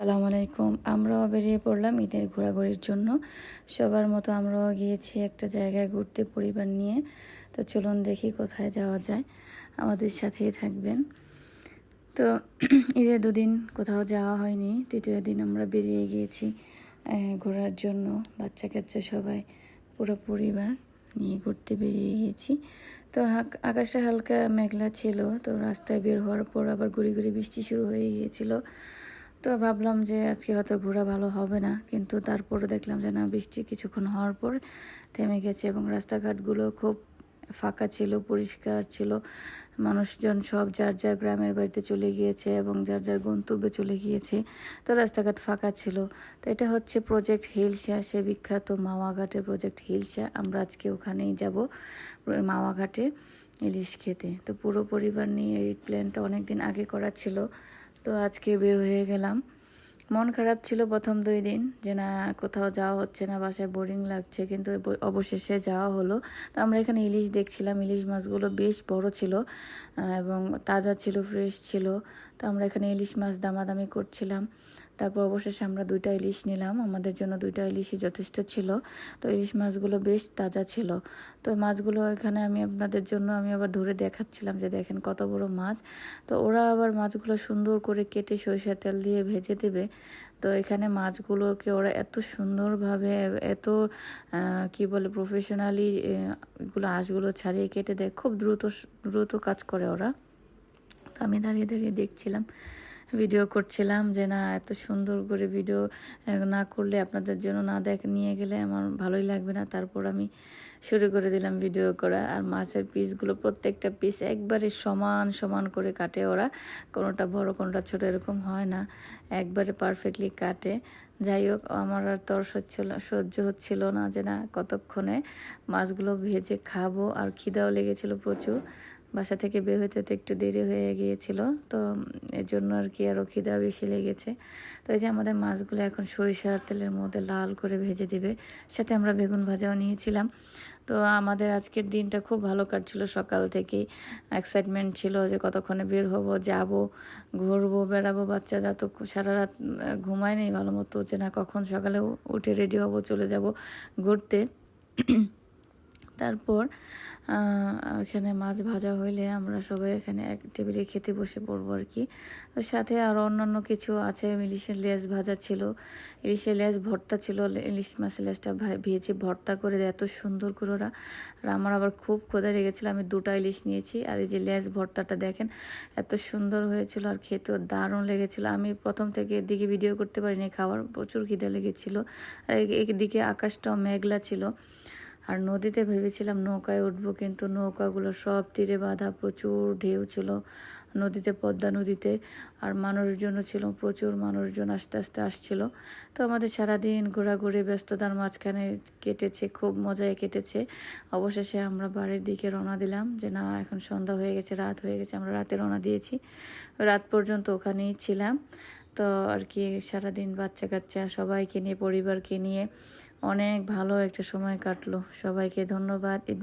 সালাম আলাইকুম। আমরাও বেরিয়ে পড়লাম ঈদের ঘোরাঘুরির জন্য। সবার মতো আমরাও গিয়েছি একটা জায়গায় ঘুরতে পরিবার নিয়ে। তো চলুন দেখি কোথায় যাওয়া যায়। আমাদের সাথেই থাকবেন। তো ঈদের দুদিন কোথাও যাওয়া হয়নি। তৃতীয় দিন আমরা বেরিয়ে গিয়েছি ঘোরার জন্য। বাচ্চা কাচ্চা সবাই, পুরো পরিবার নিয়ে ঘুরতে বেরিয়ে গিয়েছি। তো আকাশটা হালকা মেঘলা ছিল। তো রাস্তায় বের হওয়ার পর আবার গুড়ি গুড়ি বৃষ্টি শুরু হয়ে গিয়েছিল। তো ভাবলাম যে আজকে হয়তো ঘোরা ভালো হবে না, কিন্তু তারপরে দেখলাম যে না, বৃষ্টি কিছুক্ষণ হওয়ার পর থেমে গেছে এবং রাস্তাঘাটগুলো খুব ফাঁকা ছিল, পরিষ্কার ছিল। মানুষজন সব যার যার গ্রামের বাড়িতে চলে গিয়েছে এবং যার যার গন্তব্যে চলে গিয়েছে, তো রাস্তাঘাট ফাঁকা ছিল। তো এটা হচ্ছে প্রজেক্ট হিলসা সে বিখ্যাত মাওয়াঘাটের প্রজেক্ট হিলসা আমরা আজকে ওখানেই যাব, মাওয়াঘাটে ইলিশ খেতে। তো পুরো পরিবার নিয়ে এই প্ল্যানটা অনেক দিন আগে করা ছিল। তো আজকে বের হয়ে গেলাম। মন খারাপ ছিল প্রথম দুই দিন যে না, কোথাও যাওয়া হচ্ছে না, বাসায় বোরিং লাগছে, কিন্তু অবশেষে যাওয়া হলো। তো আমরা এখানে ইলিশ দেখছিলাম, ইলিশ মাছগুলো বেশ বড় ছিল এবং তাজা ছিল ফ্রেশ ছিল। তো আমরা এখানে ইলিশ মাছ দামাদামি করছিলাম। তারপর অবশেষে আমরা দুইটা ইলিশ নিলাম। আমাদের জন্য দুইটা ইলিশই যথেষ্ট ছিল। তো ইলিশ মাছগুলো বেশ তাজা ছিল। তো মাছগুলো এখানে আমি আপনাদের জন্য আমি আবার ধরে দেখাচ্ছিলাম যে দেখেন কত বড় মাছ। তো ওরা আবার মাছগুলো সুন্দর করে কেটে সরিষার তেল দিয়ে ভেজে দেবে। তো এখানে মাছগুলোকে ওরা এত সুন্দরভাবে, এত কি বলে প্রফেশনালি এগুলো আঁশগুলো ছাড়িয়ে কেটে দেয়। খুব দ্রুত দ্রুত কাজ করে ওরা। আমি দাঁড়িয়ে দাঁড়িয়ে দেখছিলাম। ভিডিও করছিলাম যে, না, এত সুন্দর করে ভিডিও না করলে আপনাদের জন্য না দেখ, নিয়ে গেলে আমার ভালোই লাগবে না। তারপর আমি শুরু করে দিলাম ভিডিও করা। আর মাছের পিসগুলো প্রত্যেকটা পিস একবারে সমান সমান করে কাটে ওরা। কোনোটা বড়, কোনোটা ছোট এরকম হয় না। একবারে পারফেক্টলি কাটে। যাই হোক, আমার আর তর হচ্ছিল সহ্য হচ্ছিল না যে না, কতক্ষণে মাছগুলো ভেজে খাব। আর খিদাও লেগেছিল প্রচুর। বাসা থেকে বের হতে তো একটু দেরি হয়ে গিয়েছিল, তো এর জন্য আর কি আরও খিদা বেশি লেগেছে। তো এই যে আমাদের মাছগুলো এখন সরিষার তেলের মধ্যে লাল করে ভেজে দিবে, সাথে আমরা বেগুন ভাজাও নিয়েছিলাম। তো আমাদের আজকের দিনটা খুব ভালো কাটছিল সকাল থেকেই। এক্সাইটমেন্ট ছিল যে কতক্ষণে বের হব, যাব, ঘুরবো, বেড়াবো বাচ্চারা। তো সারা রাত ঘুমায়নি ভালো মতো, যে না কখন সকালে উঠে রেডি হব, চলে যাব ঘুরতে। তারপর এখানে মাছ ভাজা হইলে আমরা সবাই এখানে এক টেবিলে খেতে বসে পড়ব আর কি। তো সাথে আরও অন্যান্য কিছু আছে। ইলিশের লেজ ভাজা ছিল, ইলিশের লেজ ভর্তা ছিল, ইলিশ মাছের লেজটা ভেজে ভর্তা করে দেয়। এত সুন্দর করে ওরা। আর আমার আবার খুব ক্ষুদা লেগেছিল। আমি দুটা ইলিশ নিয়েছি। আর এই যে লেজ ভর্তাটা দেখেন, এত সুন্দর হয়েছিল আর খেতেও দারুণ লেগেছিল। আমি প্রথম থেকে এদিকে ভিডিও করতে পারিনি খাওয়ার। প্রচুর খিদে লেগেছিল। আর এদিকে আকাশটাও মেঘলা ছিল। আর নদীতে ভেবেছিলাম নৌকায় উঠবো, কিন্তু নৌকাগুলো সব তীরে বাঁধা প্রচুর ঢেউ ছিল নদীতে, পদ্মা নদীতে। আর মানুষজনও ছিল, প্রচুর মানুষজন আস্তে আস্তে আসছিল। তো আমাদের সারাদিন ঘোরাঘুরি, ব্যস্ততার মাঝখানে কেটেছে, খুব মজায় কেটেছে। অবশেষে আমরা বাড়ির দিকে রওনা দিলাম যে, না, এখন সন্ধ্যা হয়ে গেছে, রাত হয়ে গেছে, আমরা রাতে রওনা দিয়েছি। রাত পর্যন্ত ওখানেই ছিলাম। তো আর কি সারাদিন বাচ্চা কাচ্চা সবাইকে নিয়ে, পরিবারকে নিয়ে অনেক ভালো একটা সময় কাটলো। সবাইকে ধন্যবাদ। ঈদ